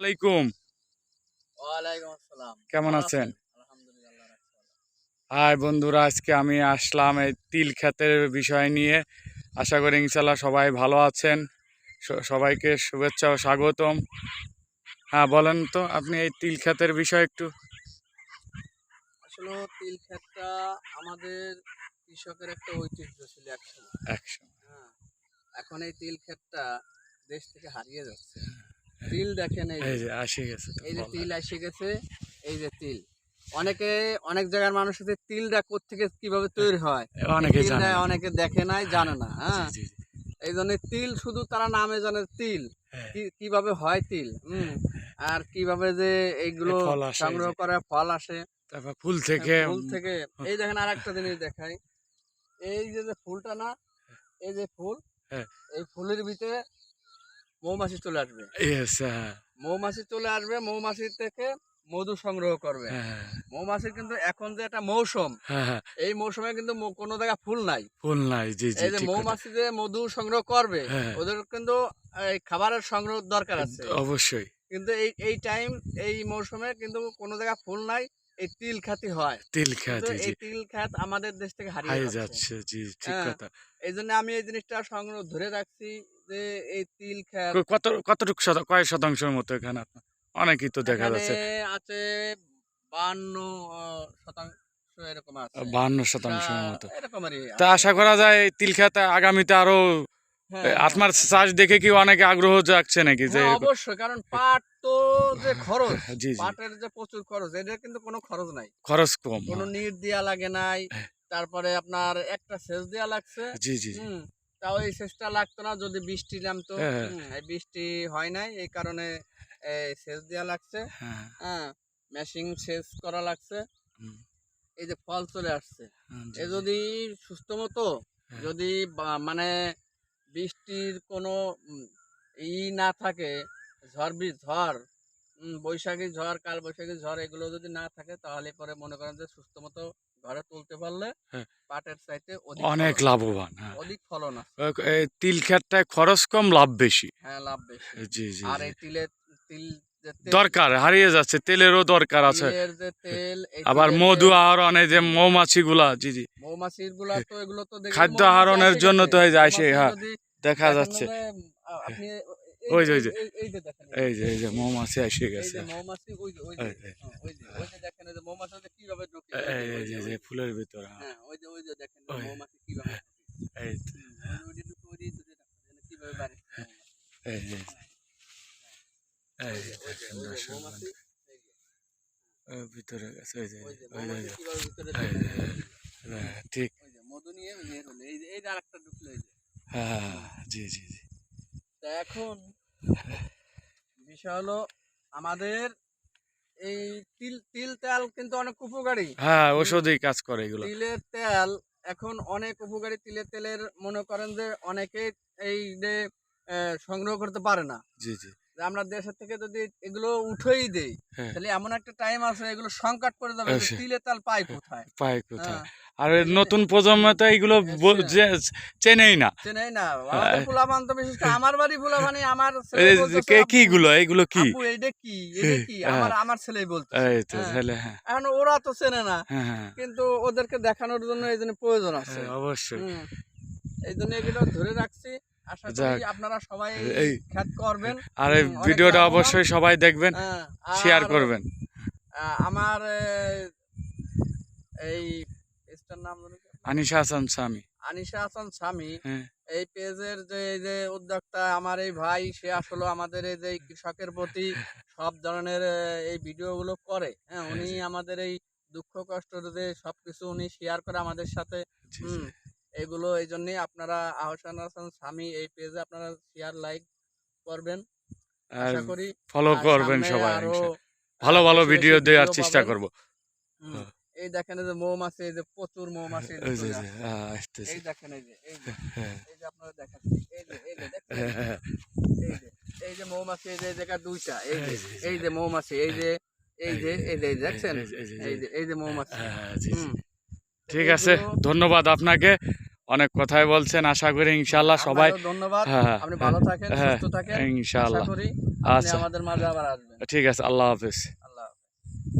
আলাইকুম। কেমন আছেন। হাই বন্ধুরা আজকে আমি আসলাম এই তিল ক্ষেতের বিষয় নিয়ে। আশা করি ইনশাল্লাহ সবাই ভালো আছেন। সবাইকে শুভেচ্ছা ও স্বাগতম। হ্যাঁ বলেন তো আপনি এই তিল ক্ষেতের বিষয় একটু। আসলে তিল ক্ষেতটা আমাদের কৃষকের একটা ঐতিহ্য ছিল একসময়। হ্যাঁ এখন এই তিল ক্ষেতটা দেশ থেকে হারিয়ে যাচ্ছে। তিল দেখেন এই যে, আসে গেছে এই যে তিল এসে গেছে এই যে তিল। অনেকে অনেক জায়গার মানুষ আছে তিলটা কোথেকে কীভাবে তৈরি হয়? অনেকে জানে অনেকে দেখে নাই জানে না হ্যাঁ জি। এই জন্য তিল শুধু তারা নামে জানে তিল। হ্যাঁ। কীভাবে হয় তিল? হুম। আর কীভাবে যে এইগুলো আসে, সংগ্রহ করে ফল আসে। তারপর ফুল থেকে ফুল থেকে। এই দেখেন আর একটা জিনিস দেখাই। এই যে যে ফুলটা না এই যে ফুল হ্যাঁ। এই ফুলের ভিতরে মৌমাছি চলে আসবে। হ্যাঁ। মৌমাছি চলে আসবে মৌমাছি থেকে মধু সংগ্রহ করবে। হ্যাঁ, মৌমাছির কিন্তু এখন যে একটা মৌসুম হ্যাঁ, হ্যাঁ, এই মৌসুমে কিন্তু কোনো জায়গায় ফুল নাই। ফুল নাই জি জি এই যে মৌমাছি যে মধু সংগ্রহ করবে হ্যাঁ। ওদের কিন্তু এই খাবারের সংগ্রহ দরকার আছে। অবশ্যই। কিন্তু এই এই টাইম এই মৌসুমে কিন্তু কোনো জায়গায় ফুল নাই এই তিল খাতি হয়। তিল জি এই তিল খাত আমাদের দেশ থেকে হারিয়ে যাচ্ছে। জি ঠিক হ্যাঁ। কথা। এই জন্য আমি এই জিনিসটা সংগ্রহ ধরে রাখছি। যে এই তিল খাত কত কতটুকু শত- কয় শতাংশের মতো এখানে আপনার? অনেকই তো দেখা যাচ্ছে। আছে বান্ন শতাংশ বাহান্ন শতাংশের মতো। তা আশা করা যায় তিল খেতে আগামীতে আরও হ্যাঁ, হ্যাঁ, আপনার হ্যাঁ। চাষ দেখে কি অনেকে আগ্রহ জাগছে নাকি যে অবশ্যই কারণ পাট তো যে খরচ জি পাটের যে প্রচুর খরচ এটা কিন্তু কোনো খরচ নাই। খরচ কম কোনো নিট দেয়া লাগে নাই। তারপরে আপনার একটা সেচ দেয়া লাগছে জি জি তাও এই সেচটা লাগতো না যদি বৃষ্টি নামতো। হ্যাঁ। হুম, এই বৃষ্টি হয় নাই এই কারণে সেচ দেওয়া লাগছে। হ্যাঁ। হ্যাঁ মেশিন সেচ করা লাগছে। এই যে ফল চলে আসছে। এ যদি সুস্থ মতো হ্যাঁ। যদি মানে বৃষ্টির কোনো ই না থাকে ঝড় বি ঝড় বৈশাখী ঝড় কাল বৈশাখী ঝড় এগুলো যদি না থাকে তাহলে পরে মনে করেন যে সুস্থ মতো ঘরে তুলতে পারলে হ্যাঁ। পাটের চাইতে অনেক লাভবান হ্যাঁ। অধিক ফলন এই তিল ক্ষেতটায় খরচ কম লাভ বেশি। হ্যাঁ লাভ বেশি। জি জি আর এই তিলে তিল দরকার হারিয়ে যাচ্ছে তেলেরও দরকার আছে। আবার মধু আহরণে যে মৌমাছি গুলা জি জি। মৌমাছিরগুলা তো এগুলো তো খাদ্য আহরণের জন্য তো এই যে আসে, হ্যাঁ, দেখা যাচ্ছে। আপনি ওই যে, ওই যে। এই- যে এই যে মৌমাছি এসে গেছে এই। হ্যাঁ, যে যে। ফুলের ভিতরে হ্যাঁ। হ্যাঁ গেছে ওই যে হ্যাঁ, ঠিক মধু নিয়ে এই যে এই আরেকটা ঢুকলো হ্যাঁ জি জি জি এখন বিষয় হলো আমাদের এই তিল তিল তেল কিন্তু অনেক উপকারী। হ্যাঁ ওষুধই কাজ করে এগুলো। তিলের তেল এখন অনেক উপকারী তিলের তেলের মনে করেন যে অনেকে এই যে সংগ্রহ করতে পারে না। জি জি। যে আমরা দেশের থেকে যদি এগুলো উঠেই দেই হ্যাঁ। তাহলে এমন একটা টাইম আছে এগুলো সংকট করে যাবে অবশ্যই। তিলের পাই কোথায়? পায় কোথায়। হ্যাঁ, আর নতুন প্রজন্ম তো। যে- চেনেই না। চেনেই না। ফুলাবান তো বিশেষ করে আমার বাড়ি ফুলাবানি আমার ছেলে কে কি গুলো এইগুলো কি? এইটা কি? এটা কি? হ্যাঁ। আমার আমার ছেলেই বলতে এই তো হ্যাঁ। হ্যাঁ। এখন ওরা তো চেনে না। হ্যাঁ হ্যাঁ। কিন্তু ওদেরকে দেখানোর জন্য এই জন্য প্রয়োজন আছে। হ্যাঁ, অবশ্যই। এই জন্য এগুলো ধরে রাখছি। আশা করি আপনারা সবাই এই খ্যাত করবেন। আর এই ভিডিওটা অবশ্যই সবাই দেখবেন হ্যাঁ, শেয়ার করবেন। আমার এই পেজটার নাম আনিশা হাসান স্বামী। আনিশা হাসান স্বামী। হ্যাঁ। এই পেজের যে এই যে উদ্যোক্তা আমার এই ভাই সে আসলে আমাদের এই যে কৃষকের প্রতি সব ধরনের এই ভিডিওগুলো করে। হ্যাঁ উনি আমাদের এই দুঃখ কষ্ট যে সবকিছু উনি শেয়ার করে আমাদের সাথে। হুম এগুলো এই জন্যই আপনারা আহসান হাসান স্বামী এই পেজে আপনারা শেয়ার লাইক করবেন আশা করি ফলো করবেন সবাই আরও, ভালো ভালো ভিডিও দেওয়ার চেষ্টা। করব হ্যাঁ। এই দেখেন এই যে মৌমাছি এই যে প্রচুর মৌমাছি এই যে এই। হ্যাঁ, এই দেখেন এই যে এই যে হ্যাঁ, এই যে আপনারা দেখাচ্ছি এই যে এই যে? হ্যাঁ, হ্যাঁ, এই যে এই যে মৌমাছি এই যে জায়গা দুইটা এই যে এই যে, মৌমাছি এই যে এই যে এই যে দেখছেন এই যে, এই যে, মৌমাছি হ্যাঁ, হ্যাঁ, ঠিক আছে ধন্যবাদ আপনাকে অনেক কথাই বলছেন আশা করি ইনশাল্লাহ সবাই ধন্যবাদ। হ্যাঁ হ্যাঁ আপনি ভালো থাকেন হ্যাঁ, সুস্থ থাকেন। ইনশাল্লাহ আচ্ছা। আমাদের মাঝে আবার আসবেন। ঠিক আছে আল্লাহ হাফিজ।